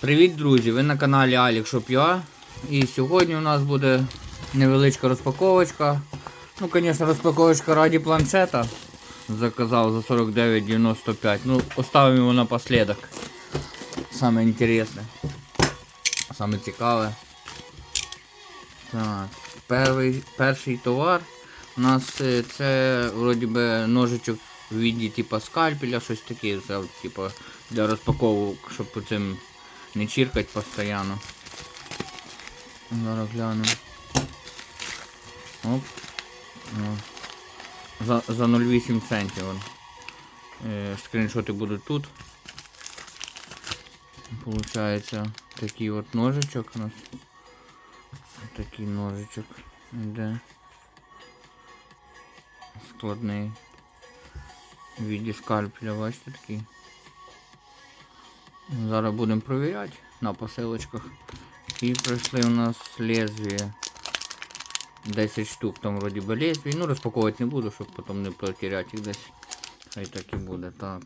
Привіт, друзі! Ви на каналі Alex Shop.ua І сьогодні у нас буде невеличка розпаковочка. Ну, звісно, розпаковочка раді планшета. Заказав за 49,95. Ну, оставимо його напоследок. Саме інтересне. Саме цікаве. Так, перший, перший товар у нас е, це вроді би ножичок в віді типа скальпеля, щось таке, це, типа, для розпаковок, щоб по цим не чиркать постійно. Зараз глянемо. Оп. О. За, за 0,8 центів. вон. Е, скріншоти будуть тут. Получається такий от ножичок у нас. Такий ножичок йде. Складний. В віді скальпеля, бачите такий. Зараз будемо перевіряти на посилочках. І прийшли у нас лезвія. 10 штук там вроді би лезвій. Ну розпаковувати не буду, щоб потім не потеряти їх десь. Хай так і буде. Так.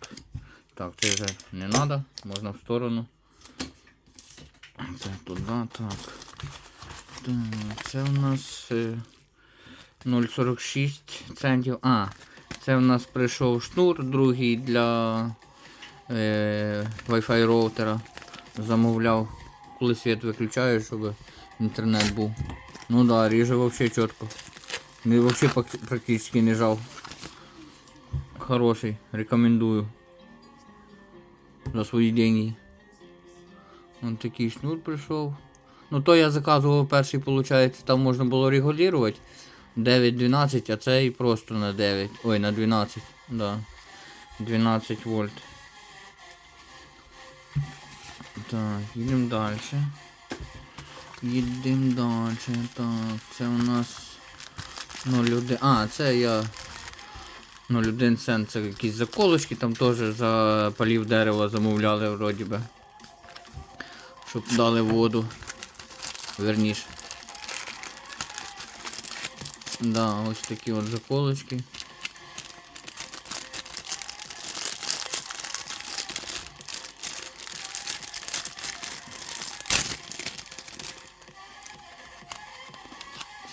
Так, це вже не треба, можна в сторону. Це туди, так. Це у нас е, 0,46 центів. А, це у нас прийшов шнур другий для е, Wi-Fi роутера. Замовляв, коли світ виключаю, щоб інтернет був. Ну да, ріже вообще чітко. Не пак- практично не жав. Хороший, рекомендую. За свої деньги. Вон такий шнур прийшов. Ну то я заказував перший, виходить, там можна було регулювати. 9-12, а цей просто на 9. Ой, на 12. Да. 12 вольт. Так, їдемо далі. Їдемо далі. Так, це у нас 0,1. А, це я 0,1 цент, це якісь заколочки, там теж за полів дерева замовляли вроді би. Щоб дали воду. Верніше. Да, ось такі от заколочки.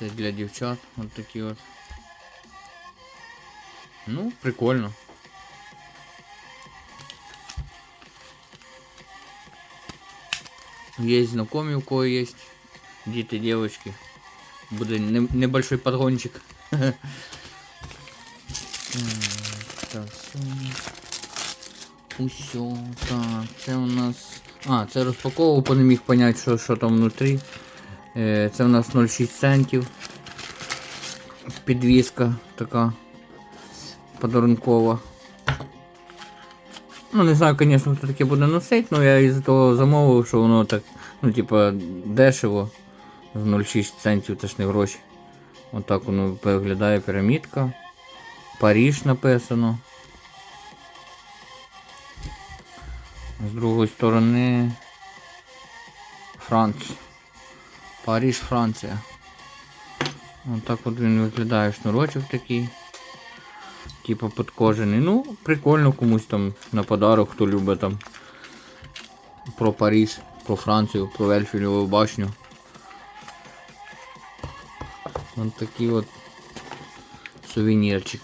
Це для дівчат, от такі от. Ну, прикольно. Есть знакомые, у кого есть дети, девочки. Буде не- небольшой подгончик. Так, так, це у нас. А, це розпаковував, бо не міг поняти, що, що там внутрі. Е, Це у нас 0,6 центів. Підвіска така подарункова. Ну, не знаю, звісно, хто таке буде носити, але я із того замовив, що воно так, ну, типа, дешево. З 0,6 центів це ж не гроші. Отак воно виглядає пірамідка. Паріж написано. З другої сторони Франц. Паріж, Франція. Отак от він виглядає шнурочок такий. Типа подкожений. Ну, прикольно комусь там на подарок, хто любить там про Паріж, про Францію, про Ельфілеву башню. Ось такий от сувенірчик.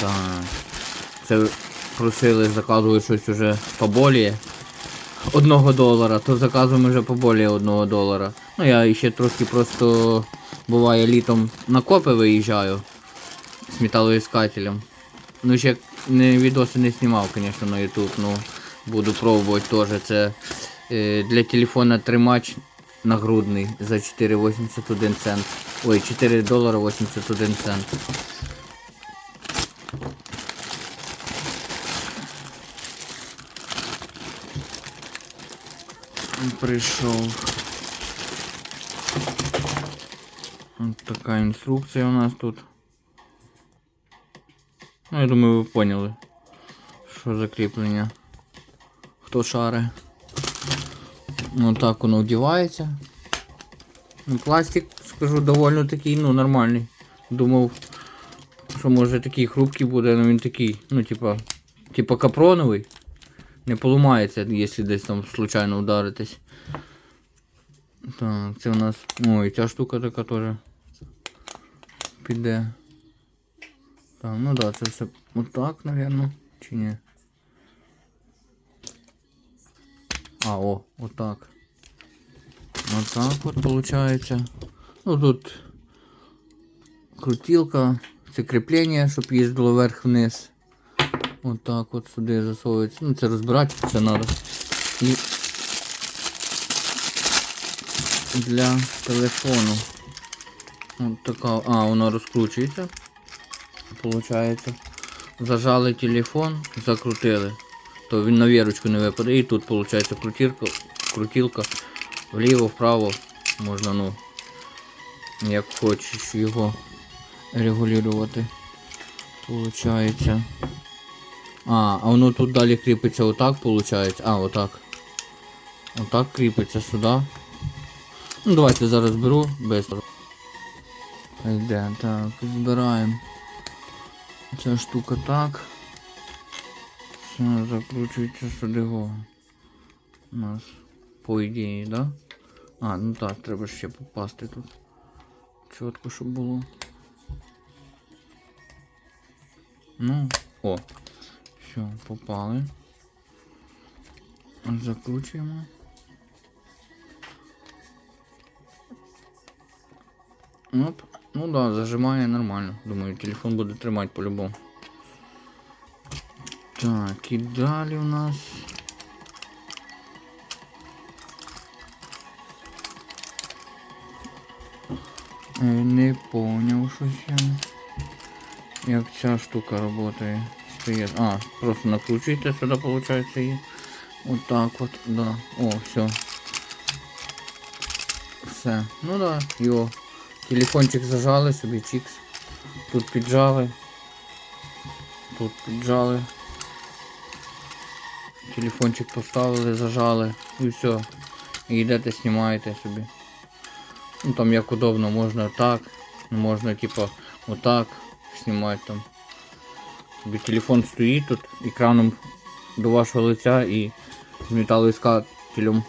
Так. Це просили заказувати щось уже поболіє. Одного долара, то заказуємо вже поболіє одного долара. Ну я ще трошки просто буває літом на копи виїжджаю з металоіскателем. Ну ще не відоси не знімав, звісно, на YouTube, ну буду пробувати теж. Це е, для телефона тримач нагрудний за 4,81 цент. Ой, 4 долара 81 цент. Прийшов. Ось така інструкція у нас тут. Ну, я думаю, ви поняли, що за кріплення. Хто шаре. Ну так воно вдівається. Ну, пластик, скажу, доволі такий, ну, нормальний. Думав, що може такий хрупкий буде, але він такий, ну, типа, типа капроновий. Не поламається, якщо десь там случайно вдаритись. Так, це у нас. Ой, ця штука така теж піде. Так, ну да, це все отак, напевно, чи ні? А, о, отак. Отак от виходить. Ну тут крутилка, це кріплення, щоб їздило вверх-вниз. Отак от сюди засовується. Ну це розбирати це треба. Для телефону. От така. А, воно розкручується. Получається. Зажали телефон, закрутили. То він на вірочку не випаде. І тут виходить крутілка, крутілка вліво, вправо. Можна, ну, як хочеш його регулювати. Получається. А, а воно тут далі кріпиться отак, виходить. А, отак. Отак кріпиться сюди. Ну давайте зараз беру быстро. Йде, так, збираємо. Ця штука так. Це закручується сюди го. У нас по ідеї, да? А, ну так, треба ще попасти тут. Чітко, щоб було. Ну, о. Все, попали. Закручуємо. Оп. Ну да, зажимає нормально. Думаю, телефон буде тримати по-любому. Так, і далі у нас. Е, Не поняв щось я. Як ця штука працює. А, просто накручуєте сюди, виходить, і отак от, да. О, все. Все. Ну да, його. Телефончик зажали собі, чікс. Тут піджали. Тут піджали. Телефончик поставили, зажали і все. І йдете, знімаєте собі. Ну там як удобно, можна так, можна типа отак знімати там. Собі телефон стоїть тут екраном до вашого лиця і з металоіскателем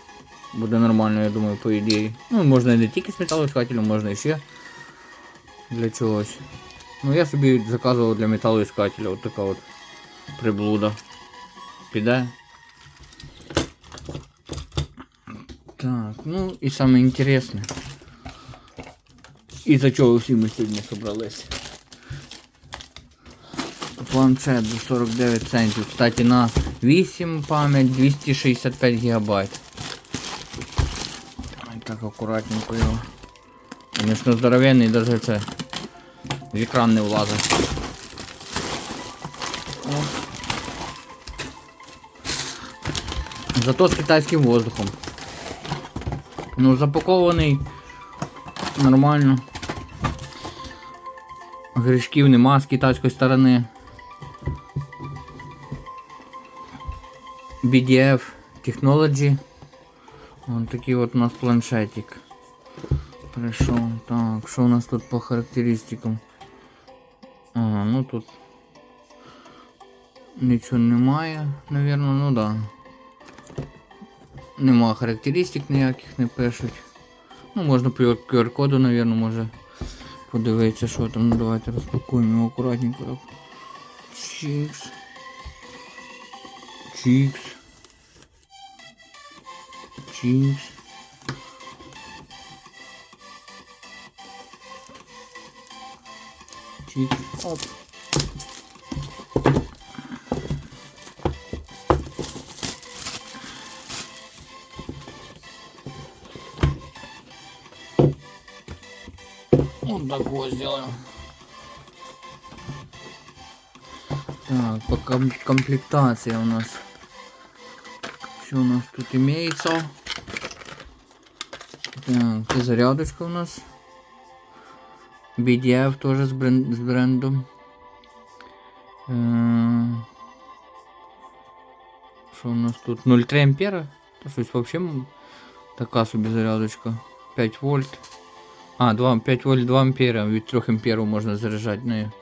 буде нормально, я думаю, по ідеї. Ну, можна не тільки з металоіскателем, можна і ще для чогось. Ну я собі заказував для металоіскателя от така от приблуда. Піде. Так, ну і саме інтересне. І за чого всі ми сьогодні зібралися. Планшет за 49 центів. Кстати, на 8 пам'ять 265 гігабайт. Ой, Так акуратненько його. Звісно, здоровенний, навіть це в екран не влазить. О. Зато з китайським воздухом. Ну, запакований нормально. Гришків нема з китайської сторони. BDF Technology. Ось такий от у нас планшетик. Прийшов. Так, що у нас тут по характеристикам? Ну тут нічого немає, навірно, ну да. Нема характеристик ніяких не пишуть. Ну, можна по QR-коду, навірно, може подивитися, що там. Ну давайте розпакуємо його акуратненько. так. Чікс. Чікс. Чікс. Чікс. Оп. Вот такое сделаем. Так, по ком комплектации у нас. Что у нас тут имеется? Так, зарядочка у нас. BDF тоже с, брен з брендом Е, Що у нас тут? 0,3 ампера? Та щось вообще м- така собі зарядочка. 5 вольт. А, 2, 5 вольт 2 ампера. Від 3 амперів можна заряджати нею.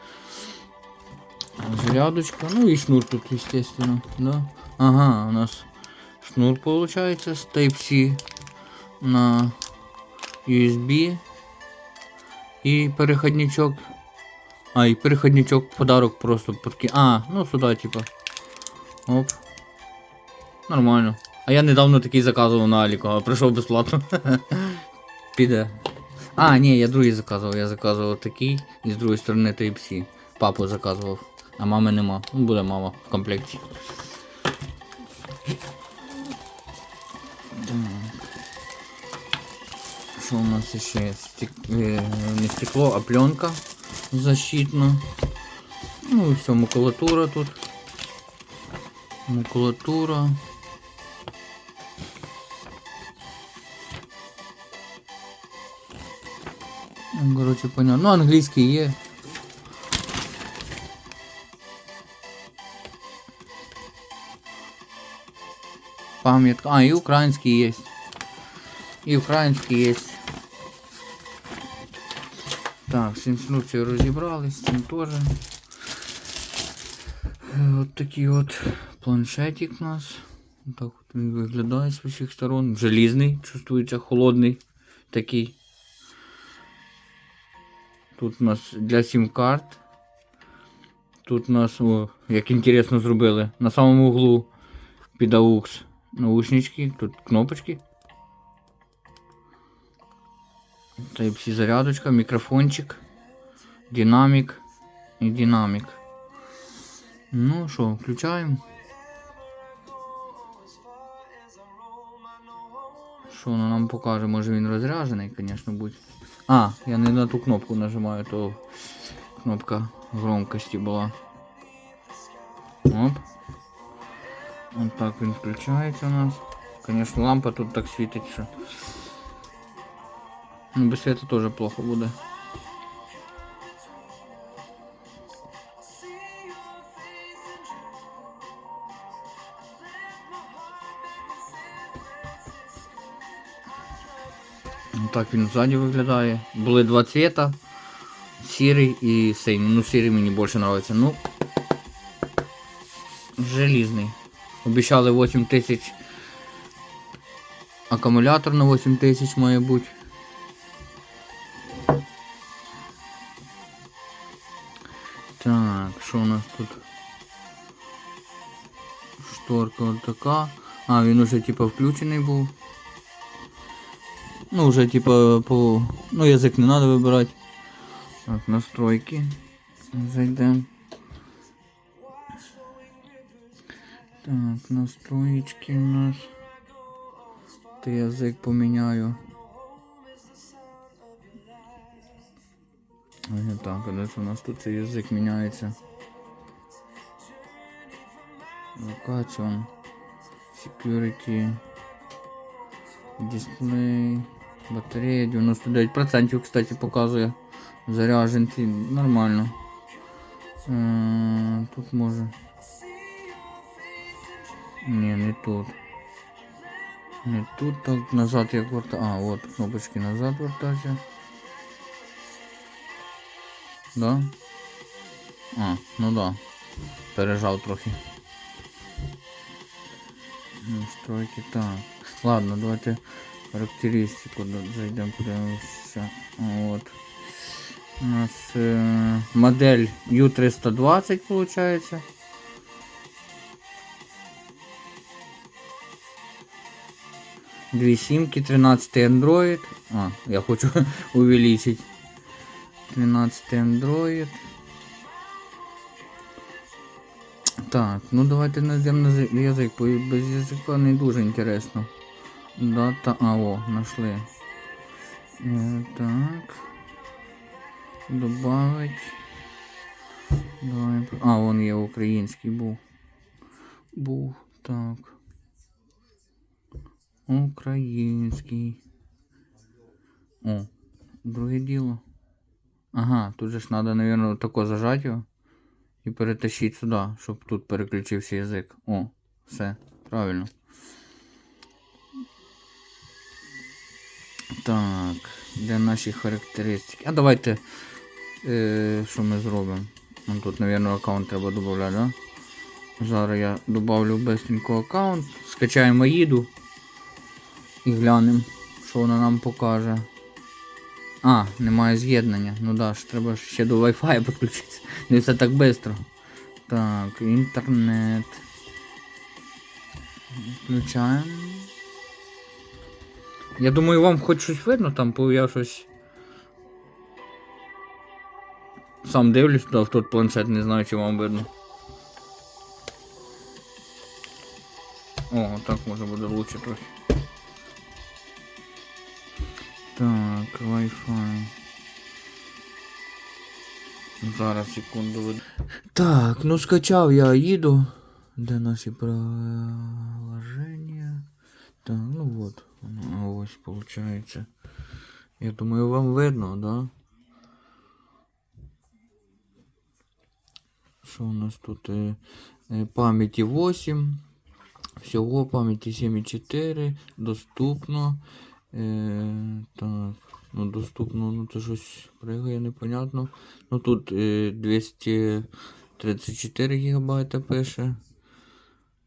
Зарядочка. Ну і шнур тут, естественно. Да? Ага, у нас шнур получается с Type-C на USB і переходничок. А, і переходничок подарок просто подки. А, ну сюди, типа. Оп. Нормально. А я недавно такий заказував на Аліку, а прийшов безплатно. Піде. А, ні, я другий заказував. Я заказував такий і з другої сторони Type-C. Папу заказував. А мами нема. Ну, буде мама в комплекті. Так. Що у нас ще? Стек... е, Не стекло, а пленка защитна. Ну і все, макулатура тут. Макулатура. Ну, Короче, понятно. Ну, англійський є. Пам'ятка. А, і український є. І український є. Так, з інструкцією розібрались, з цим теж. От такий от планшетик у нас. Так от він виглядає з усіх сторон. Желізний, чувствується холодний такий. Тут у нас для сім-карт. Тут у нас, о, як інтересно зробили, на самому углу під наушнички, тут кнопочки. Type-C зарядочка, мікрофончик, динамік і динамік. Ну що, включаємо. Що воно нам покаже? Може він розряджений, звісно, будь. А, я не на ту кнопку нажимаю, то кнопка громкості була. Оп. От так він включається у нас. Звісно, лампа тут так світить, що. Ну, без света теж плохо буде. Ну, Так він ззаді виглядає. Були два цвета. Сірий і синій. Ну, сірий мені більше подобається. Ну. Желізний. Обіцяли 8 тисяч. Акумулятор на 8 тисяч має бути. Що у нас тут? Шторка от така. А, він уже типа включений був. Ну, вже типа по... Ну, язик не треба вибирати. Так, настройки. Зайдемо. Так, настроечки у нас. Ти язик поміняю. Так, а де у нас тут цей язик міняється? Location. Security. Дисплей. Батарея 99%, кстати, показує. Заряженці. Нормально. Е, Тут може. Ні, не тут. Не тут так назад як верта. А, от кнопочки назад вертаться. Да? А, ну да. Пережав трохи. Настройки так. Ладно, давайте характеристику да- зайдемо, подивимося. От. У нас е, модель U320 получается. Дві сімки, 13 Android. А, я хочу увеличить. 13 Android. Так, ну давайте найдемо на зи- язик, бо без язика не дуже інтересно. Дата. А, о, нашли. Е, так. Добавить. Давай. А, вон є український був. Був. Так. Український. О, друге діло. Ага, тут же ж треба, мабуть, тако зажати його і перетащити сюди, щоб тут переключився язик. О, все, правильно. Так, де наші характеристики? А давайте. Е, що ми зробимо? Вон тут, мабуть, аккаунт треба додати, да? Зараз я добавлю быстренько аккаунт, скачаємо їду і глянемо, що вона нам покаже. А, немає з'єднання. Ну да, ж треба ще до Wi-Fi підключитися. Не все так швидко. Так, інтернет. Включаємо. Я думаю, вам хоч щось видно, там, бо я щось. Сам дивлюсь туди в тот планшет, не знаю, чи вам видно. О, так може буде лучше трохи. Так, Wi-Fi. Зараз секунду Так, ну скачав я їду. Де наші приложення? Так, ну вот. воно Ось получается. Я думаю, вам видно, да? Що у нас тут? Е, е, Пам'яті 8. Всього пам'яті 7,4. Доступно. Е, так. Ну, доступно, ну це щось пригає, непонятно. Ну тут е, 234 гігабайта пише.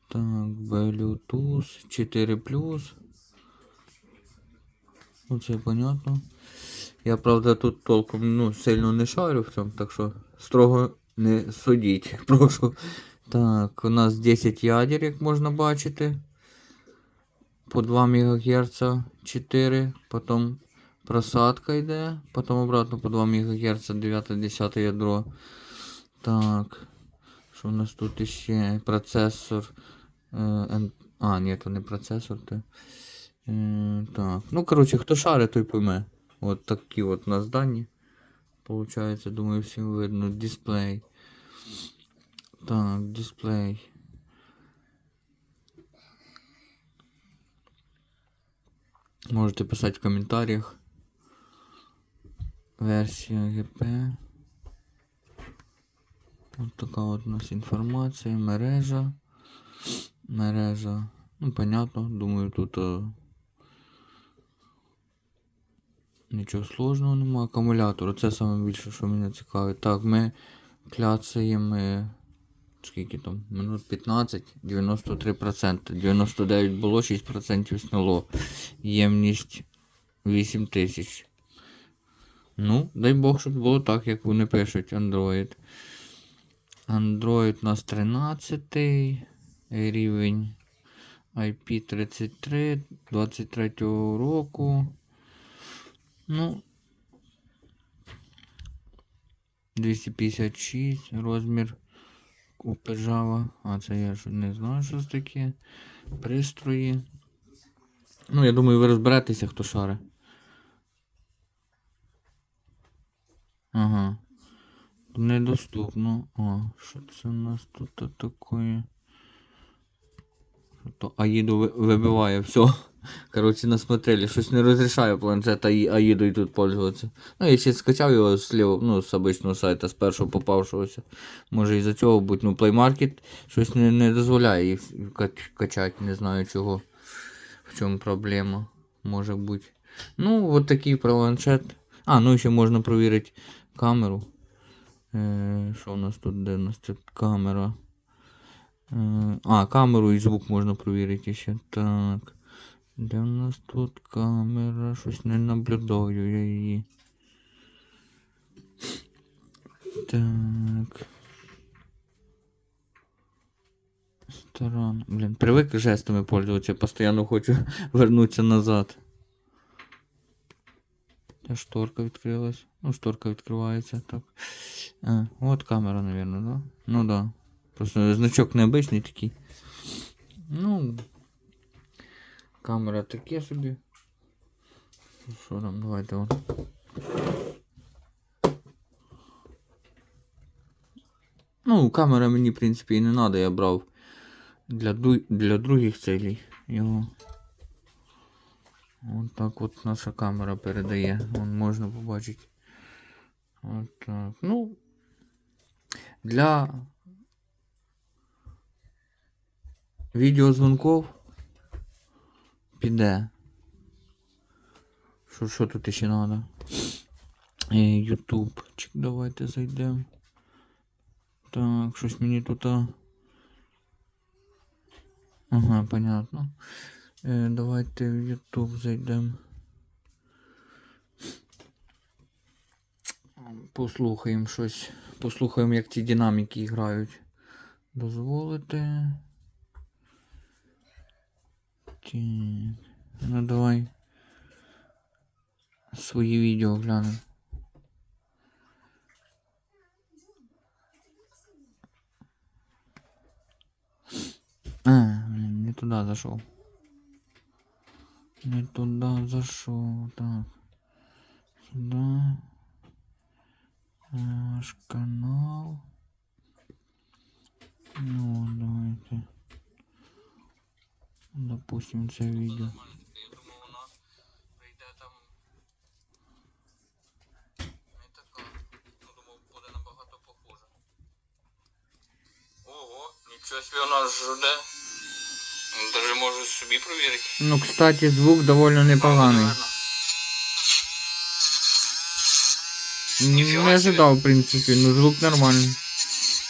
Так, Bluetooth 4 Ну це понятно. Я правда тут толком ну, сильно не шарю в цьому, так що строго не судіть, прошу. Так, у нас 10 ядер, як можна бачити. По 2 МГц 4, потім просадка йде, потім обратно по 2 МГц 9-10 ядро. Так. Що у нас тут іще? Процесор. Н- а, ні, то не процесор, то. Е, так. Ну, коротше, хто шарить, той пойме. От такі от нас дані. Получається, думаю, всім видно. Дисплей. Так, дисплей. Можете писати в коментарях. Версія ГП. Ось така от у нас інформація. Мережа. Мережа. Ну, понятно. Думаю, тут е, нічого сложного немає. Акумулятор. Це саме більше, що мене цікавить. Так, ми кляцаємо. Скільки там? Минут 15, 93%. 99 було, 6% сняло. Ємність 8000. Ну, дай Бог, щоб було так, як вони пишуть Android. Android у нас 13 рівень. IP33 23 року. Ну. 256 розмір Купержава. А це я ж не знаю, що це таке. Пристрої. Ну, я думаю, ви розберетеся, хто шаре. Ага. Недоступно. А, що це у нас тут таке? То Аїду вибиває, все. Короче, насмотрели, щось не розрішає планшет Аї- Аїдою тут пользуватися. Ну, я ще скачав його з лівого, ну, з обичного сайта, з першого попавшогося. Може із-за цього будь, ну, Play Market щось не, не дозволяє їх качати, не знаю чого. В чому проблема може бути. Ну, от такий планшет. А, ну і ще можна провірити камеру. Е, що у нас тут? Де у нас тут камера? Е, А, камеру і звук можна провірити ще. Так. Де у нас тут камера? Щось не наблюдаю я її. Так. Старан. Блін, привик жестами пользуватися, постійно хочу вернутися назад. Та шторка відкрилась. Ну, шторка відкривається, так. А, от камера, наверное, да? Ну да. Просто значок необичний такий. Ну. Камера таке собі. Що там, давайте вон. Ну, камера мені, в принципі, і не треба, я брав для, для других целей його. От так от наша камера передає. Вон можна побачити. От так. Ну. Для відеозвонків піде. Що, що тут ще треба? Ютуб. Чик, давайте зайдемо. Так, щось мені тут. Ага, понятно. Давайте в YouTube зайдемо. Послухаємо щось. Послухаємо, як ці динаміки грають. Дозволити. Так. Ну давай. Свої відео глянемо. А, блин, не туда зашел. Не туда зашел. Так. Сюда. Наш канал. Ну, давайте. Допустим, це відео. Я думав, вона прийде там. Не така. Ну, думав, буде набагато похоже. Ого, нічого собі вона жде. Даже можу собі провірити. Ну, кстати, звук довольно непоганий. Не ожидав, в принципі, ну звук нормальний.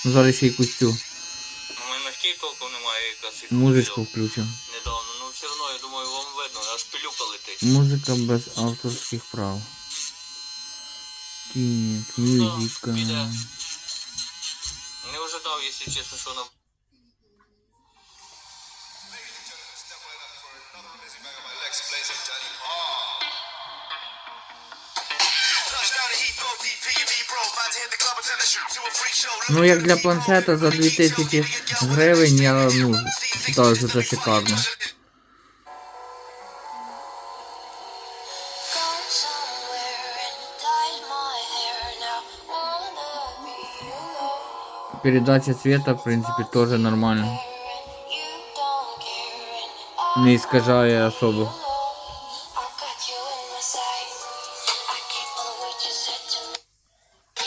Ну, Зараз ще якусь цю У мене ногтей толком немає якраз. їх музичку включив. Музика без авторських прав. Так, мюзика. піде. Не ожидав, якщо чесно, що вона Ну, як для планшета за 2000 гривень, я ну, вважаю, що це шикарно. Sights. I can't follow what you said to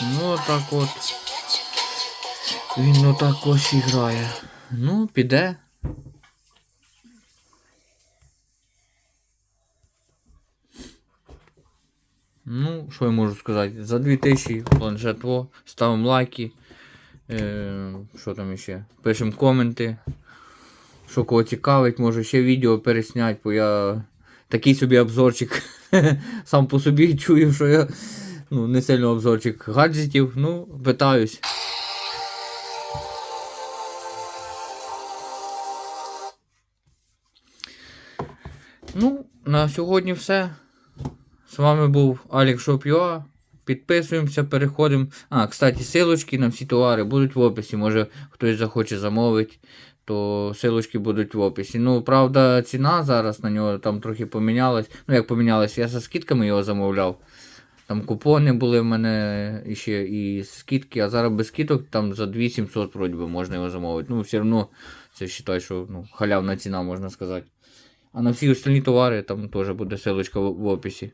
me. Ну, так от. You get, you get, you Він отак ось і грає. Ну, піде. Ну, що я можу сказати? За 2000 планшет Во. Ставимо лайки. Е, що там ще? Пишемо коменти. Що кого цікавить, може ще відео пересняти, бо я такий собі обзорчик. Сам по собі чую, що я ну, не сильно обзорчик гаджетів. Ну, питаюсь. Ну, на сьогодні все. З вами був Алік Шоп.ua. Підписуємося, переходимо. А, кстати, силочки на всі товари будуть в описі. Може хтось захоче замовити, то силочки будуть в описі. Ну, правда, ціна зараз на нього там трохи помінялась. Ну, як помінялась, я за скидками його замовляв. Там купони були в мене ще і скидки, а зараз без скидок там за 2700 вроді би можна його замовити. Ну, все одно це вважаю, що ну, халявна ціна, можна сказати. А на всі остальні товари там теж буде ссылочка в, в описі.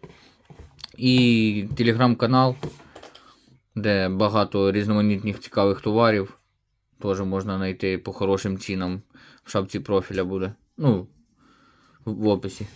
І телеграм-канал, де багато різноманітних цікавих товарів. Теж можна знайти по хорошим цінам. В шапці профіля буде. Ну, в, описі.